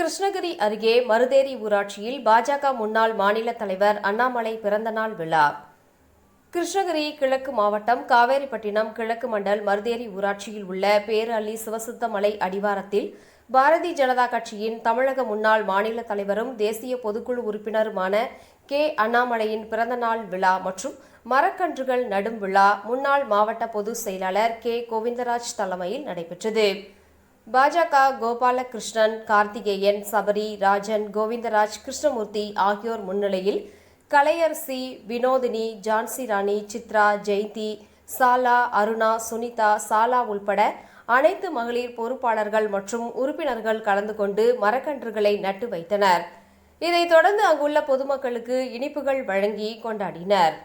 கிருஷ்ணகிரி அருகே மருதேரி ஊராட்சியில் பாஜக முன்னாள் மாநில தலைவர் அண்ணாமலை பிறந்தநாள் விழா. கிருஷ்ணகிரி கிழக்கு மாவட்டம் காவேரிப்பட்டினம் கிழக்கு மண்டல் மருதேரி ஊராட்சியில் உள்ள பேரள்ளி சிவசுத்தமலை அடிவாரத்தில் பாரதிய ஜனதா கட்சியின் தமிழக முன்னாள் மாநில தலைவரும் தேசிய பொதுக்குழு உறுப்பினருமான கே. அண்ணாமலையின் பிறந்தநாள் விழா மற்றும் மரக்கன்றுகள் நடும் விழா முன்னாள் மாவட்ட பொதுச் செயலாளர் கே. கோவிந்தராஜ் தலைமையில் நடைபெற்றது. பாஜக கோபாலகிருஷ்ணன் கார்த்திகேயன் சபரி ராஜன் கோவிந்தராஜ் கிருஷ்ணமூர்த்தி ஆகியோர் முன்னிலையில் கலையரசி வினோதினி ஜான்சி ராணி சித்ரா ஜெயந்தி சாலா அருணா சுனிதா சாலா உள்பட அனைத்து மகளிர் பொறுப்பாளர்கள் மற்றும் உறுப்பினர்கள் கலந்து கொண்டு மரக்கன்றுகளை நட்டு வைத்தனர். இதைத் தொடர்ந்து அங்குள்ள பொதுமக்களுக்கு இனிப்புகள் வழங்கி கொண்டாடினர்.